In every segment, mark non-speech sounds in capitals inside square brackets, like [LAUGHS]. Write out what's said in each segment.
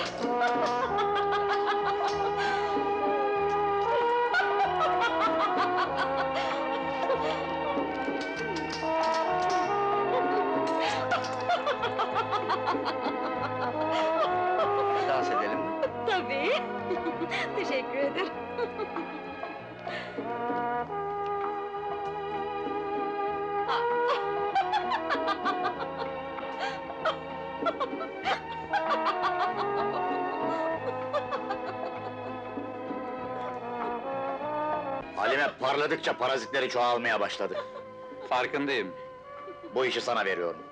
Dans edelim mi? Tabii. Teşekkür ederim. [LAUGHS] Halime parladıkça parazitleri çoğalmaya başladı. Farkındayım. Bu işi sana veriyorum.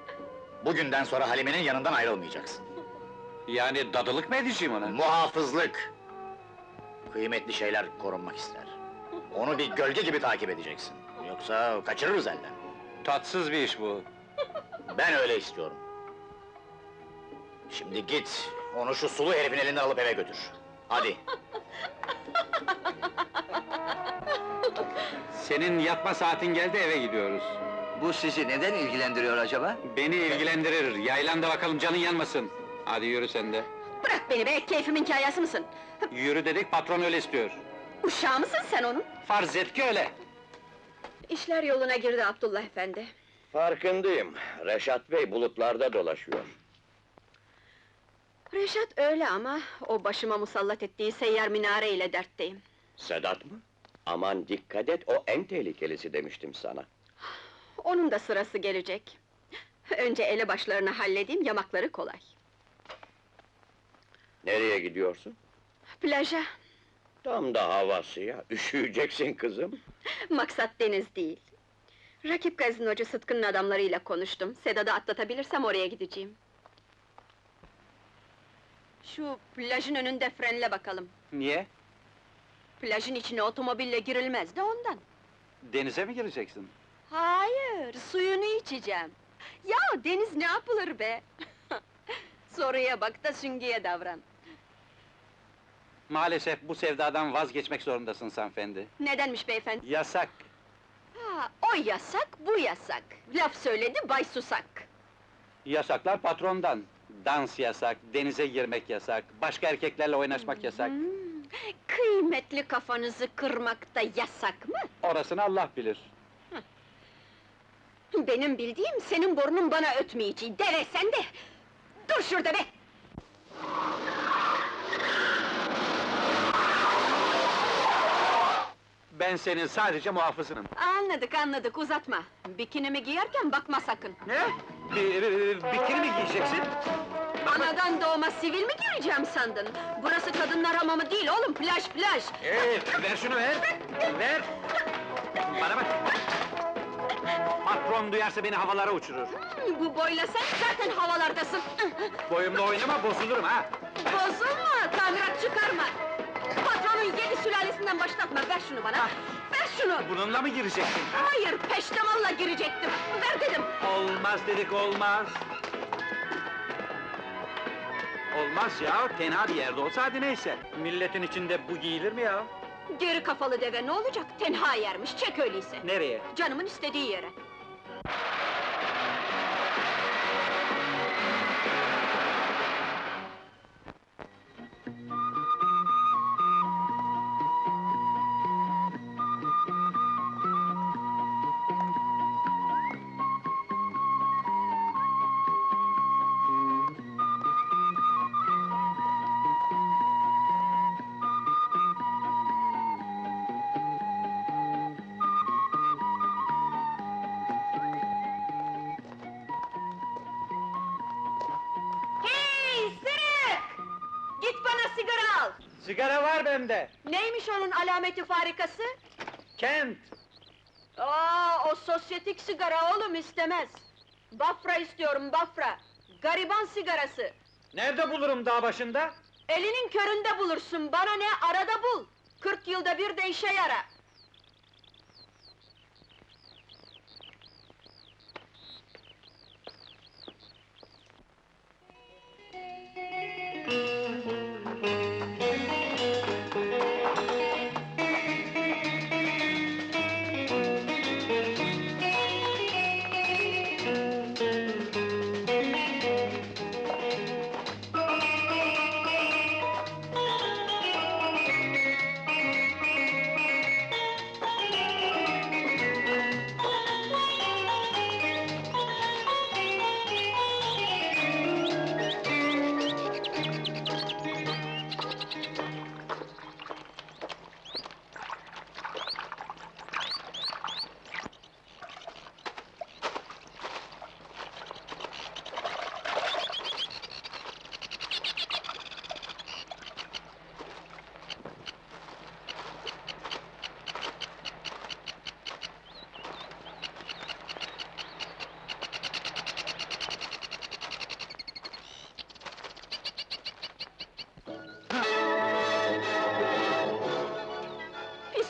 Bugünden sonra Halime'nin yanından ayrılmayacaksın. Yani dadılık mı edeceğim ona? Muhafızlık! Kıymetli şeyler korunmak ister. Onu bir gölge gibi takip edeceksin. Yoksa kaçırırız elden. Tatsız bir iş bu. Ben öyle istiyorum. Şimdi git, onu şu sulu herifin elinden alıp eve götür. Hadi. [LAUGHS] Senin yatma saatin geldi eve gidiyoruz. Bu sizi neden ilgilendiriyor acaba? Beni ilgilendirir. Yaylan da bakalım canın yanmasın. Hadi yürü sen de. Bırak beni be, keyfimin kayası mısın? Yürü dedik patron öyle istiyor. Uşağı mısın sen onun? Farz et ki öyle. İşler yoluna girdi Abdullah efendi. Farkındayım. Reşat Bey bulutlarda dolaşıyor. Reşat öyle ama, o başıma musallat ettiği seyyar minare ile dertteyim. Sedat mı? Aman dikkat et, o en tehlikelisi demiştim sana. Onun da sırası gelecek. Önce ele başlarını halledeyim, yamakları kolay. Nereye gidiyorsun? Plaja, Tam da havası ya, üşüyeceksin kızım. maksat deniz değil. Rakip gazinocu Sıtkı'nın adamlarıyla konuştum. Sedat'ı atlatabilirsem oraya gideceğim. Şu plajın önünde frenle bakalım. Niye? Plajın içine otomobille girilmez de ondan. Denize mi gireceksin? Hayır, suyunu içeceğim. Ya deniz ne yapılır be? [LAUGHS] Soruya bak da süngüye davran. Maalesef bu sevdadan vazgeçmek zorundasın hanımefendi. Nedenmiş beyefendi? Yasak. Ha, o yasak, bu yasak. Laf söyledi Bay Susak. Yasaklar patrondan. Dans yasak, denize girmek yasak, başka erkeklerle oynaşmak yasak. Hmm, kıymetli kafanızı kırmak da yasak mı? Orasını Allah bilir. Benim bildiğim senin burnun bana ötmeyeceği. Dere sen de! Dur şurada be! Ben senin sadece muhafızınım. Anladık anladık uzatma. Bikinimi giyerken bakma sakın. Ne? Bir, bir- bikini mi giyeceksin? Anadan doğma sivil mi gireceğim sandın? Burası kadınlar hamamı değil oğlum, plaj plaj! Ee, ver şunu ver! Ver! Bana bak! Patron duyarsa beni havalara uçurur. Hmm, Bu boyla sen zaten havalardasın! Boyumla oynama, bozulurum ha! Bozulma, tamirat çıkarma! Patronun yedi sülalesinden başlatma, ver şunu bana! Ver şunu! Bununla mı gireceksin? ha? Hayır, peştemalla girecektim! Ver dedim! Olmaz dedik, olmaz! Olmaz ya, tenha bir yerde olsa hadi neyse. Milletin içinde bu giyilir mi ya? Geri kafalı deve ne olacak? Tenha yermiş, çek öyleyse! Nereye? Canımın istediği yere! Sigara var bende! Neymiş onun alameti farikası? Kent! Aa, o sosyetik sigara oğlum istemez. Bafra istiyorum, bafra. Gariban sigarası. Nerede bulurum dağ başında? Elinin köründe bulursun, bana ne, arada bul. Kırk yılda bir de işe yara.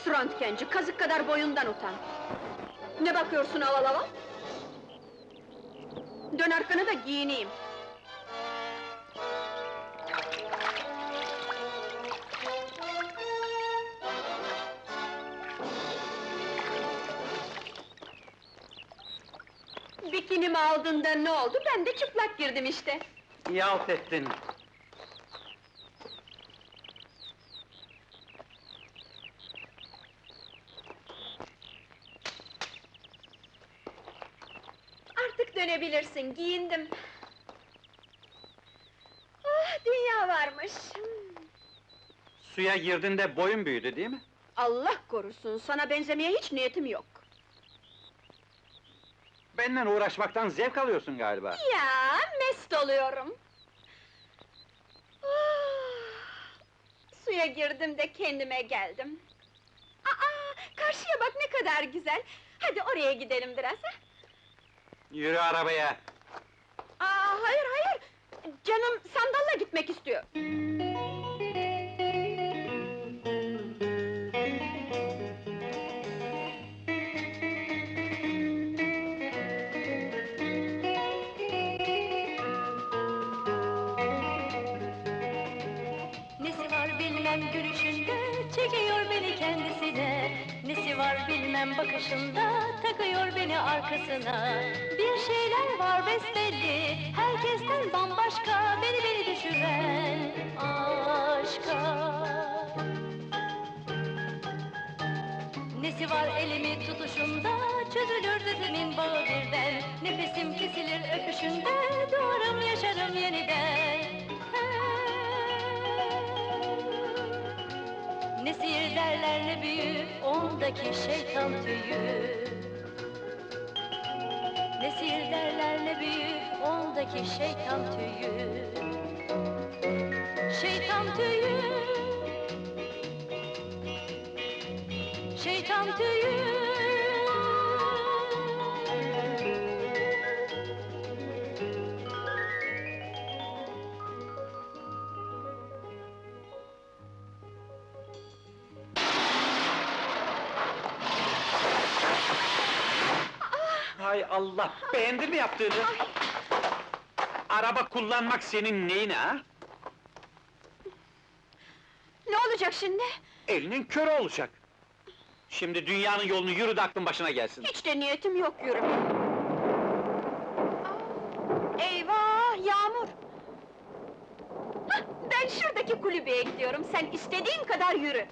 Röntgenci, kazık kadar boyundan utan! Ne bakıyorsun aval aval? Dön arkanı da giyineyim. Bikinimi aldığında ne oldu? Ben de çıplak girdim işte. İyi halt ettin. Dönebilirsin, giyindim. Ah, dünya varmış. Suya girdiğinde boyun büyüdü değil mi? Allah korusun, sana benzemeye hiç niyetim yok. Benimle uğraşmaktan zevk alıyorsun galiba. Ya, mest oluyorum. Ah, suya girdim de kendime geldim. Aa, karşıya bak ne kadar güzel. Hadi oraya gidelim biraz, ha? Yürü arabaya. Aa, hayır hayır! Canım sandalla gitmek istiyor. Nesi var bilmem gülüşünde Çekiyor beni kendisine Nesi var bilmem bakışında Takıyor beni arkasına şeyler var besbelli Herkesten bambaşka Beni beni düşüren Aşka. Nesi var elimi tutuşunda? Çözülür dizimin bağı birden. Nefesim kesilir öpüşünde Doğarım yaşarım yeniden. Ne sihir derler ne büyü Ondaki şeytan tüyü Ne sihir derler ne büyü Ondaki şeytan tüyü. Şeytan tüyü. Şeytan tüyü Hay Allah, beğendin mi yaptığını? Araba kullanmak senin neyine ha? Ne olacak şimdi? Elinin körü olacak. Şimdi dünyanın yolunu yürü de aklın başına gelsin. Hiç de niyetim yok. Aa, Eyvah, yağmur! Hah, ben şuradaki kulübeye gidiyorum, sen istediğin kadar yürü.